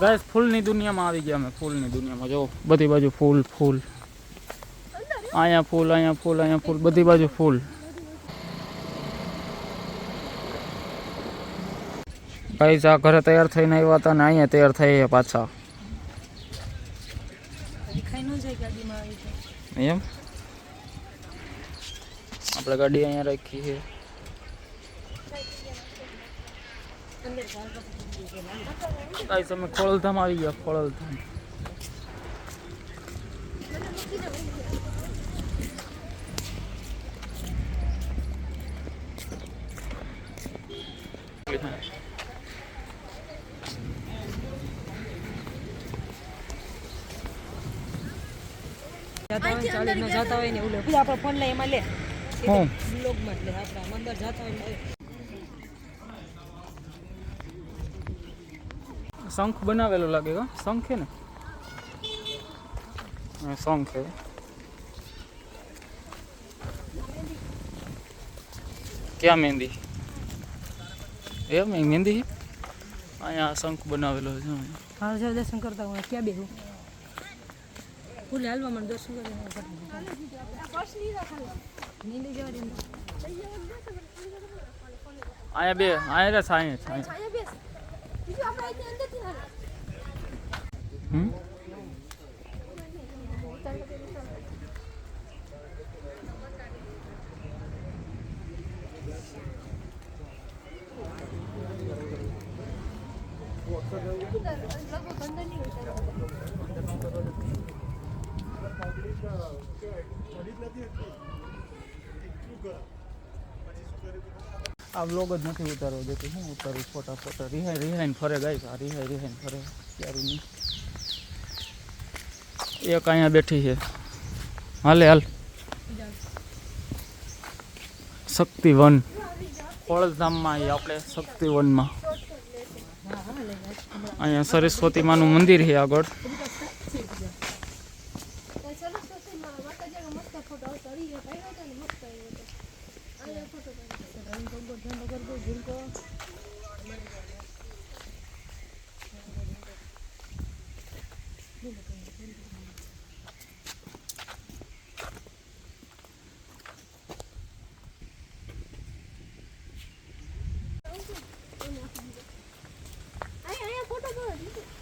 Guys ફૂલની દુનિયામાં આવી ગયા અમે ફૂલની દુનિયામાં જો બધી બાજુ ફૂલ ફૂલ અહીંયા ફૂલ અહીંયા ફૂલ અહીંયા ફૂલ બધી બાજુ ફૂલ ગાઈસ આ ઘરે તૈયાર થઈને આવ્યા હતા ને અહીંયા તૈયાર થઈ ગયા પાછા દેખાઈ ન જાય ગાડીમાં આવી તો એમ આપણે ગાડી અહીંયા રાખી છે ગાઈસ અમે ખોળલધામ આવી ગયા ખોળલધામ જાતા હોય ને ના જાતા હોય ને એવું લે. આપણો ફોન લે એમાં લે. બ્લોગમાં લે આપણે આમ અંદર જાતા હોય શંખ બનાવેલો લાગે કા શંખ છે ને હા, શંખ છે ક્યાં મહેંદી એમ એ મહેંદી છે? અહીંયા શંખ બનાવેલો છે હા જો દર્શન કરતા હોય ક્યાં બેહું ફૂલે હાલવા મને દર્શન કરી નીંદી જવા દે અહીંયા બે અહીંયા રસ અહીંયા ん。આ વ્લોગ જ નથી ઉતારવો દેતો હું ઉતારું ફોટા ફોટા રિહાઈ રિહાઈને ફરે ગાય આ રિહાઈ રિહાઈને ફરે. ક્યારું નહીં. એક અહીંયા બેઠી છે. હાલે, હાલ. શક્તિવન. ખોળધામમાં આવીએ આપણે, શક્તિવનમાં. અહીંયા સરસ્વતી માનું મંદિર છે આગળ.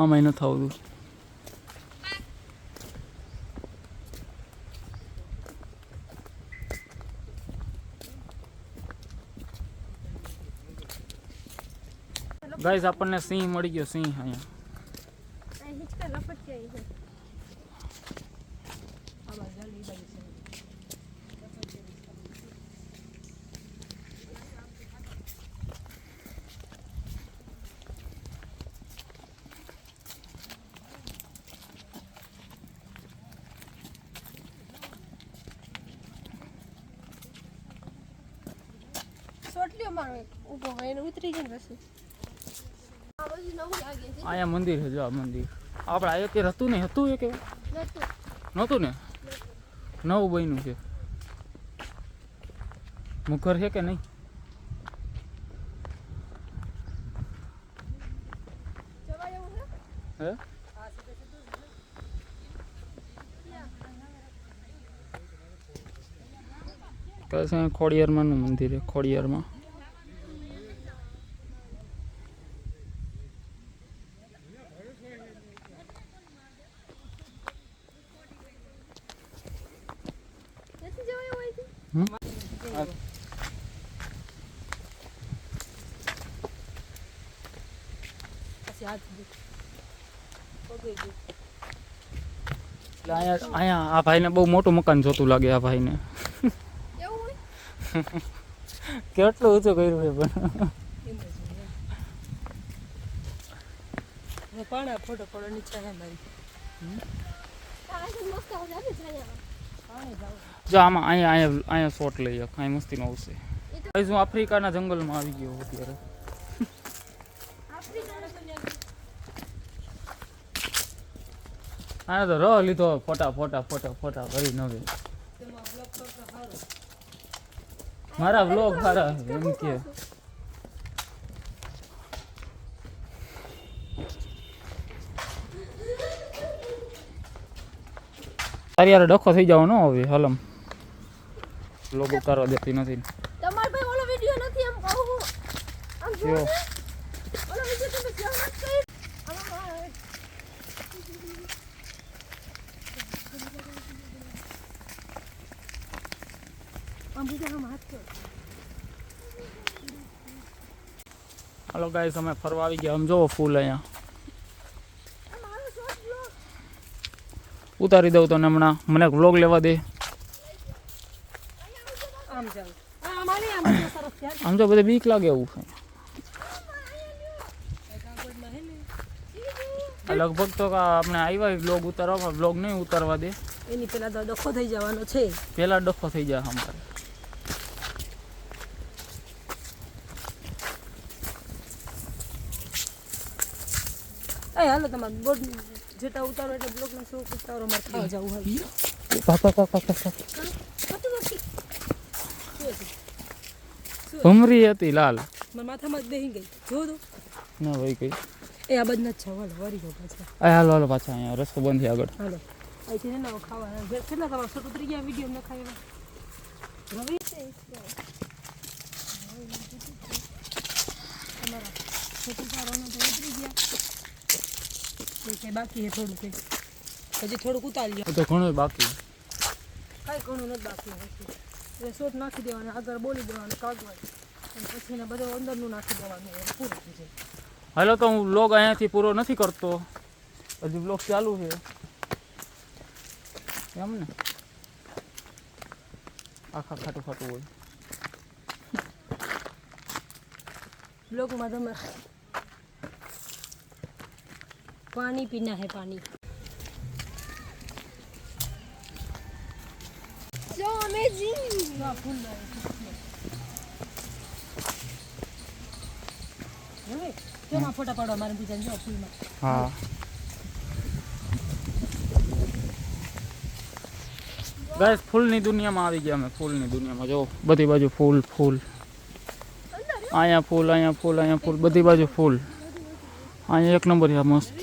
આમાંય નથી આવતું ગાઈઝ આપણને સિંહ મળી ગયો સિંહ અહીંયા આ બાજુ ચાલ, ઈ બાજુ છે. સોટલીઓ મારો ઊભો હોય, એને ઉતરી જાય પછી અહીંયા મંદિર છે, જો આ મંદિર. આપણે આ એક હતું ને, હતું એક નહોતું ને? નવું બન્યું છે. મુખર છે કે નહીં? હે? છે ખોડિયારમાંનું મંદિર છે, ખોડિયારમાં. અહીંયા આ ભાઈને બહુ મોટું મકાન જોતું લાગે આ ભાઈને. એવું કેટલું ઊંચું કર્યું છે પણ. ફોટો પડો નીચે જો આમાં અહીંયા અહીંયા અહીંયા શોટ લઈ કાંઈ મસ્તીનો આવશે. ભાઈ, હું આફ્રિકાના જંગલમાં આવી ગયો અત્યારે. આને તો રહ લીધો, ફોટા ફોટા ફોટા ફોટા કરી નવે મારા વ્લોગ સારા એમ કે. તારી યાર ડખો થઈ જવાનો હવે હલમ. લોગો કરવા દેતી નથી. તમાર ભાઈ ઓલો વિડિયો નથી એમ કહું હું. આમ જો. ઓલો વિડિયો તમે જો મત કર હાલો ગાઈસ અમે ફરવા આવી ગયા. આમ જોવો ફૂલ અહીંયા આ મારો શોટ લો ઉતારી દઉં તને હમણાં. મને વ્લોગ લેવા દે. આમ જો બધે બીક લાગે એવું લગભગ તો આપણે આવ્યા વ્લોગ ઉતારવા વ્લોગ નહીં ઉતારવા દે. એની પેલા તો ડખો થઈ જવાનો છે. પહેલા ડખો થઈ જાય અમારે એ હાલો તમારે બોર્ડ જેટા ઉતારો એટલે બ્લોકના શોખ ઉતારો મારે ખાવા જવું હોય ભમરી હતી લાલ મારા માથામાં જ બેસી ગઈ જો તો ના ભાઈ કઈ એ આ બધા જ છે હાલો વરી ગયો પાછા આ હાલો હાલો પાછા અહીંયા રસ્તો બંધ છે આગળ હાલો અહીંથી ને નવો ખાવા જે- કેટલા તમારા શોટ ઉતરી ગયા વિડીયો ન ખાઈ રવિ તમારા છોટું સારોનો તો ઉતરી ગયા એ કે બાકી છે થોડું કંઈ હજી થોડુંક ઉતારી લ્યો એ તો ઘણું બાકી કાંઈ ઘણું નથી બાકી હોતું એટલે શોટ નાખી દેવાનો આગળ બોલી દેવાનું કાગવાય અને પછી એને બધું અંદરનું નાખી દેવાનું એટલે પૂરું થઈ જાય હાલો તો હું વ્લોગ અહીંયાથી પૂરો નથી કરતો હજી વ્લોગ ચાલુ છે એમ ને આખા ખાટું ખાટું હોય બ્લોગમાં તમે પાણી પીના है पानी So amazing. હવે કેમાં ફોટા પાડવા મારે બીજા જો ફૂલમાં હા ગાઈસ ફૂલની દુનિયામાં આવી ગયા અમે ફૂલની દુનિયામાં જો બધી બાજુ ફૂલ ફૂલ અહીંયા ફૂલ અહીંયા ફૂલ અહીંયા ફૂલ બધી બાજુ ફૂલ અહીંયા એક નંબર છે મસ્ત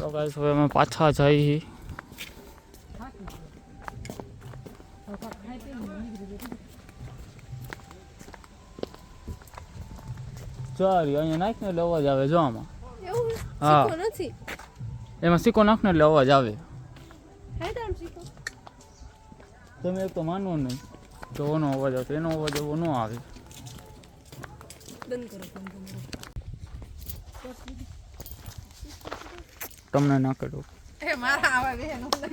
હાલો ગાઈસ હવે અમે પાછા જઈએ. ચારી અહીંયા નાખ ને એટલે અવાજ આવે જો આમાં. હા. એમાં સિક્કો નાખ ને એટલે અવાજ આવે. તમે એક તો માનવો નહીં તો ઓનો અવાજ આવતો એનો અવાજ એવો ન આવે. બંધ કરો. ફોન તમારો તમને ના કર્યો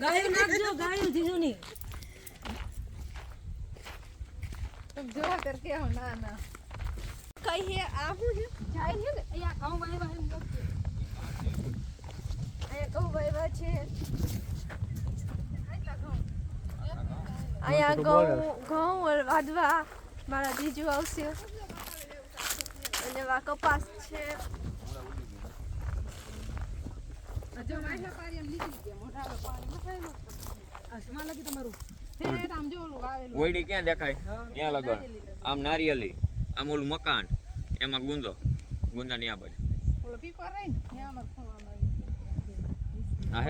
ગાયો નાખજો ગાયો જીજો નહીં કઈ હે આ હું છે જાય છે ને અહીંયા ઘઉં વાવ્યા એમ લખજો. અહીંયા ઘઉં વાવ્યા છે અહીંયા ઘઉં ઘઉં વાઢવા મારા જીજુ આવશે અને વા કપાસ છે આ શેમાં લાગી તમારું ઓયડી ક્યાં દેખાય? ત્યાં લગન. આમ નારિયેલી આમ ઓલું મકાન એમાં ગુંદો. ગુંદા ની આ બાજુ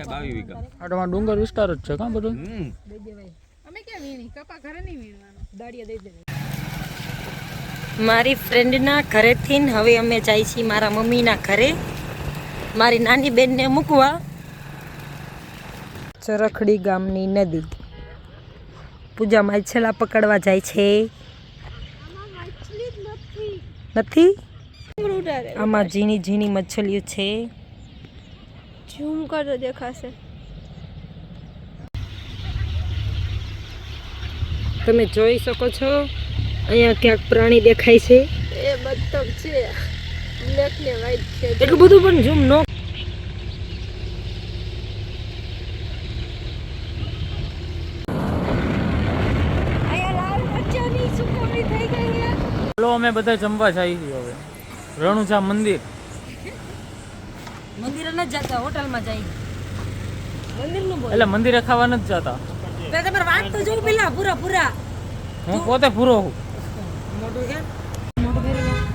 બાવી વીઘા. આ ડુંગર વિસ્તાર જ છે કાં બધું? હમ. દઈ દેવાય અમે ક્યાં વીણી કપા ઘરે નહીં વીણવાનું દાડિયા દઈ દેવાય મારી ફ્રેન્ડના ઘરેથી હવે અમે જાય છીએ મારા મમ્મીના ઘરે. મારી નાની બેનને મૂકવા. ચરખડી ગામની નદી. પૂજા માછલા પકડવા જાય છે. નથી? આમાં ઝીણી ઝીણી મચ્છલીઓ છે. ઝૂમ કરો દેખાશે. તમે જોઈ શકો છો અહીંયા ક્યાંક પ્રાણી દેખાય છે. એ બતક છે. બ્લેક ને વ્હાઈટ છે. એટલું બધું પણ ઝૂમ નો અહીંયા લાલ મરચાંની સુકવણી થઈ ગઈ છે ચાલો અમે બધા જમવા જઈએ છીએ હવે. રણુજા મંદિર. મંદિરે ન જતા હોટલમાં જાય મંદિરનું બોલ. એટલે મંદિરે ખાવા નથી જતા. તમારે વાત તો જો પેલા પૂરા પૂરા. હું પોતે પૂરો હું. મોટું કે મોટું ફેરી